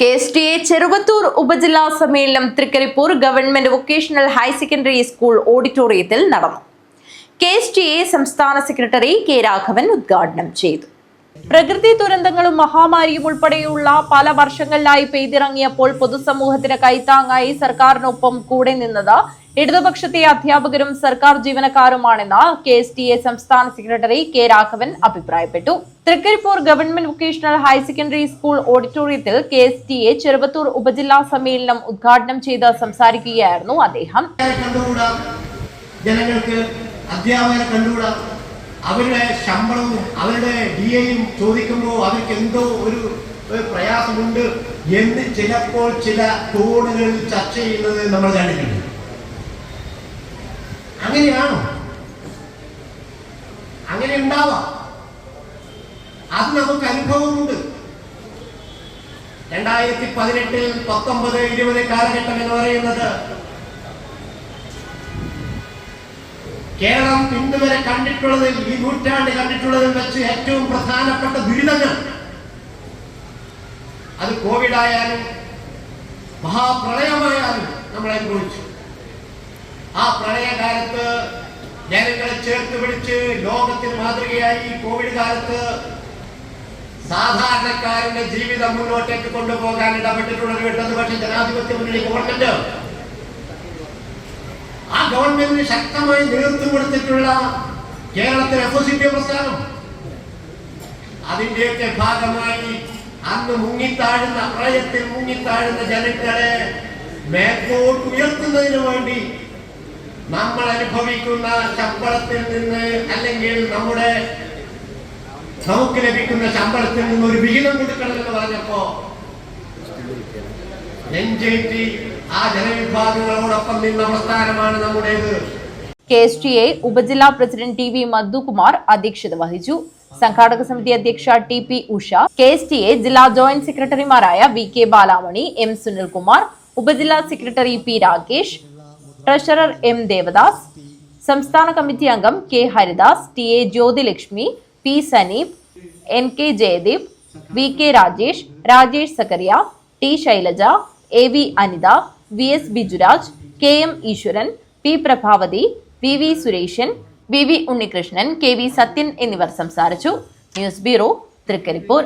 K S T A Cheruvathur ഉപജില്ലാ സമ്മേളനം Trikaripur government vocational higher secondary school ഓഡിറ്റോറിയത്തിൽ നടന്നു. കെ എസ് ടി എ സംസ്ഥാന സെക്രട്ടറി കെ രാഘവൻ ഉദ്ഘാടനം ചെയ്തു. പ്രകൃതി ദുരന്തങ്ങളും മഹാമാരിയും ഉൾപ്പെടെയുള്ള പല വർഷങ്ങളിലായി പെയ്തിറങ്ങിയപ്പോൾ പൊതുസമൂഹത്തിന് കൈത്താങ്ങായി സർക്കാരിനൊപ്പം കൂടെ നിന്നത് ഇടതുപക്ഷത്തെ അധ്യാപകരും സർക്കാർ ജീവനക്കാരുമാണെന്ന് കെ എസ് ടി എ സംസ്ഥാന സെക്രട്ടറി കെ രാഘവൻ അഭിപ്രായപ്പെട്ടു. Trikaripur government vocational higher secondary school ഓഡിറ്റോറിയത്തിൽ K S T A Cheruppathur ഉപജില്ലാ സമ്മേളനം ഉദ്ഘാടനം ചെയ്ത് സംസാരിക്കുകയായിരുന്നു അദ്ദേഹം. ജനങ്ങൾക്ക് അവരുടെ ശമ്പളവും അവരുടെ ഡി എയും ചോദിക്കുമ്പോൾ അവർക്ക് എന്തോ ഒരു പ്രയാസമുണ്ട് എന്ന് ചിലപ്പോൾ ചില കോണുകളിൽ ചർച്ച ചെയ്യുന്നത് നമ്മൾ കണ്ടിട്ടുണ്ട്. അങ്ങനെയാണോ? അങ്ങനെ ഉണ്ടാവാം. അത് നമുക്ക് അനുഭവമുണ്ട്. രണ്ടായിരത്തി പതിനെട്ടിൽ പത്തൊമ്പത് ഇരുപത് കാലഘട്ടം എന്ന് പറയുന്നത് കേരളം ഇന്നുവരെ കണ്ടിട്ടുള്ളതിൽ ഈ നൂറ്റാണ്ട് കണ്ടിട്ടുള്ളതിൽ വെച്ച് ഏറ്റവും പ്രധാനപ്പെട്ട ദുരിതങ്ങൾ. അത് കോവിഡ് ആയാലും മഹാപ്രളയമായാലും നമ്മൾ അനുഭവിച്ചു ആ പ്രളയകാലത്ത് ജനങ്ങളെ ചേർത്ത് പിടിച്ച് ലോകത്തിന് മാതൃകയായി കോവിഡ് കാലത്ത് സാധാരണക്കാരന്റെ ജീവിതം മുന്നോട്ടേക്ക് കൊണ്ടുപോകാൻ ഇടപെട്ടിട്ടുള്ള ഇടതുപക്ഷ ജനാധിപത്യ മുന്നണി ഗവൺമെന്റ് ആ ഗവൺമെന്റിന് ശക്തമായി നേതൃത്വം കൊടുത്തിട്ടുള്ള കേരളത്തിലെ എഫോസിറ്റീവ് പ്രസ്ഥാനം. അതിന്റെയൊക്കെ ഭാഗമായി അന്ന് മുങ്ങിത്താഴുന്ന പ്രളയത്തിൽ മുങ്ങിത്താഴുന്ന ജനങ്ങളെ മേൽക്കോട്ട് ഉയർത്തുന്നതിന് വേണ്ടി നമ്മൾ അനുഭവിക്കുന്ന ശമ്പളത്തിൽ നിന്ന് അല്ലെങ്കിൽ നമ്മുടെ നമുക്ക് ലഭിക്കുന്ന ശമ്പളത്തിൽ നിന്ന് ഒരു വിഹിതം കൊടുക്കണമെന്ന് പറഞ്ഞപ്പോ നെഞ്ചേറ്റി ആ ജനവിഭാഗങ്ങളോടൊപ്പം നിന്ന നമ്മുടേത്. കെ എസ് ടി എ ഉപജില്ലാ പ്രസിഡന്റ് ടി വി മധുകുമാർ അധ്യക്ഷത വഹിച്ചു. സംഘാടക സമിതി അധ്യക്ഷ T P Usha K S T A ജില്ലാ ജോയിന്റ് സെക്രട്ടറിമാരായ V K Balamani M Sunilkumar ഉപജില്ലാ secretary P Rakesh treasurer M Devadas സംസ്ഥാന കമ്മിറ്റി അംഗം K Haridas T A Jyothilakshmi P Saneep N K Jayadeep V K Rajesh Rajesh Zachariah T Shailaja A V Anitha V S Bijuraj K M Eeswaran P Prabhavathi V V Sureshan V V Unnikrishnan K V Sathyan എന്നിവർ സംസാരിച്ചു. News bureau Trikaripur.